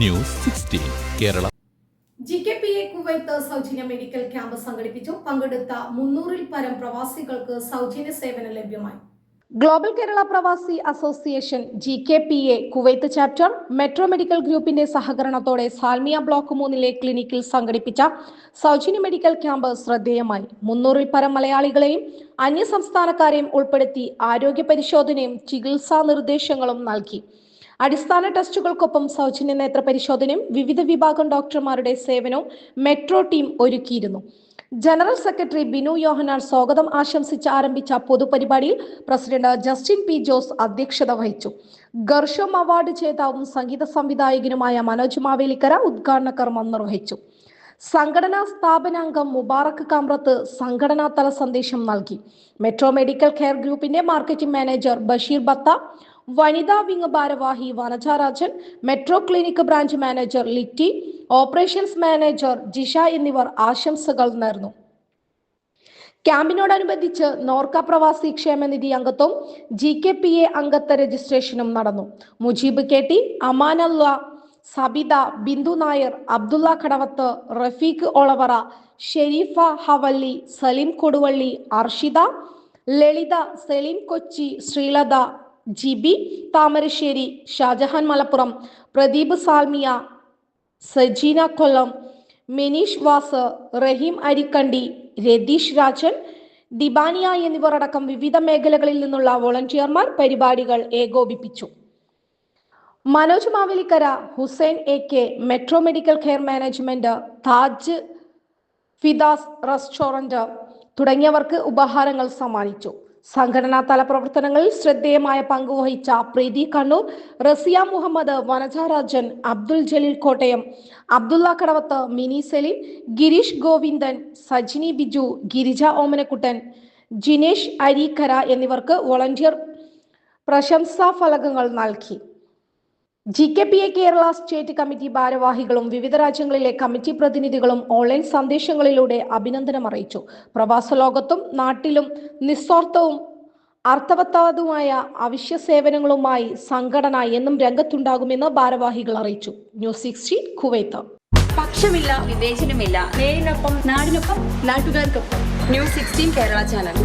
News sixteen Kerala. G K P A Kuwait സൗജന്യ medical camp സംഘടിപ്പിച്ചു. പങ്കെടുത്ത മുന്നൂറിൽ പരം പ്രവാസികൾക്ക് സൗജന്യ സേവനം ലഭ്യമായി. Global Kerala Pravasi association G K P A Kuwait chapter metro medical ഗ്രൂപ്പിന്റെ സഹകരണത്തോടെ സാൽമിയ ബ്ലോക്ക് മൂന്നിലെ ക്ലിനിക്കിൽ സംഘടിപ്പിച്ച സൗജന്യ മെഡിക്കൽ ക്യാമ്പ് ശ്രദ്ധേയമായി. മുന്നൂറിൽ പരം മലയാളികളെയും അന്യ സംസ്ഥാനക്കാരെയും ഉൾപ്പെടുത്തി ആരോഗ്യ പരിശോധനയും ചികിത്സാ നിർദ്ദേശങ്ങളും നൽകി. അടിസ്ഥാന ടെസ്റ്റുകൾക്കൊപ്പം സൗജന്യ നേത്ര പരിശോധനയും വിവിധ വിഭാഗം ഡോക്ടർമാരുടെ സേവനവും മെട്രോ ടീം ഒരുക്കിയിരുന്നു. ജനറൽ സെക്രട്ടറി ബിനു യോഹനാൻ സ്വാഗതം ആശംസിച്ച് ആരംഭിച്ച പൊതുപരിപാടിയിൽ പ്രസിഡന്റ് ജസ്റ്റിൻ പി ജോസ് അധ്യക്ഷത വഹിച്ചു. ഗർഷോം അവാർഡ് ജേതാവും സംഗീത സംവിധായകനുമായ മനോജ് മാവേലിക്കര ഉദ്ഘാടന കർമ്മം നിർവഹിച്ചു. സംഘടനാ സ്ഥാപനാംഗം മുബാറക് കാമ്രത്ത് സംഘടനാ തല സന്ദേശം നൽകി. മെട്രോ മെഡിക്കൽ കെയർ ഗ്രൂപ്പിന്റെ മാർക്കറ്റിംഗ് മാനേജർ ബഷീർ ബത്ത വനിതാ വിങ് ഭാരവാഹി Vanaja Rajan metro clinic branch manager Litty operations manager Jisha എന്നിവർ ആശംസകൾ നേർന്നു. ക്യാമ്പിനോടനുബന്ധിച്ച് നോർക്ക പ്രവാസി ക്ഷേമനിധി അംഗത്വം ജി കെ പി എ അംഗത്വ രജിസ്ട്രേഷനും നടന്നു. Mujeeb K T Amanalla Sabitha Bindu Nair Abdulla Kadavath Rafeeq Olavara Sherifa Hawally Saleem Koduvally Arshitha Lalitha Saleem Kochi Sreelatha Jibi Thamarassery Shajahan Malappuram Pradeep Salmiya Sajeena Kollam Meneesh Vaz Raheem Arikkandy Ratheesh Rajan ദിബാനിയ എന്നിവർ അടക്കം വിവിധ മേഖലകളിൽ നിന്നുള്ള വോളണ്ടിയർമാർ പരിപാടികൾ ഏകോപിപ്പിച്ചു. Manoj Mavelikkara Hussain A K metro medical care management Taj Fidas restaurant തുടങ്ങിയവർക്ക് ഉപഹാരങ്ങൾ സമ്മാനിച്ചു. സംഘടനാ തല പ്രവർത്തനങ്ങളിൽ ശ്രദ്ധേയമായ പങ്കുവഹിച്ച പ്രീതി കണ്ണൂർ റസിയ മുഹമ്മദ് വനജാരാജൻ അബ്ദുൽ ജലീൽ കോട്ടയം അബ്ദുള്ള കടവത്ത് മിനി സലീം ഗിരീഷ് ഗോവിന്ദൻ സജിനി ബിജു ഗിരിജ ഓമനക്കുട്ടൻ ജിനേഷ് അരീക്കര എന്നിവർക്ക് വോളണ്ടിയർ പ്രശംസാ ഫലകങ്ങൾ നൽകി. G K P A Kerala state committee ഭാരവാഹികളും വിവിധ രാജ്യങ്ങളിലെ കമ്മിറ്റി പ്രതിനിധികളും ഓൺലൈൻ സന്ദേശങ്ങളിലൂടെ അഭിനന്ദനം അറിയിച്ചു. പ്രവാസ ലോകത്തും നാട്ടിലും നിസ്വാർത്ഥവും അർത്ഥവത്താതുമായ അവശ്യ സേവനങ്ങളുമായി സംഘടന എന്നും രംഗത്തുണ്ടാകുമെന്ന് ഭാരവാഹികൾ അറിയിച്ചു. News sixty Kuwait. പക്ഷമില്ല വിവേചനമില്ല. നേരിനൊപ്പം നാടിനൊപ്പം നാട്ടുകാർക്കൊപ്പം. News sixteen Kerala channel.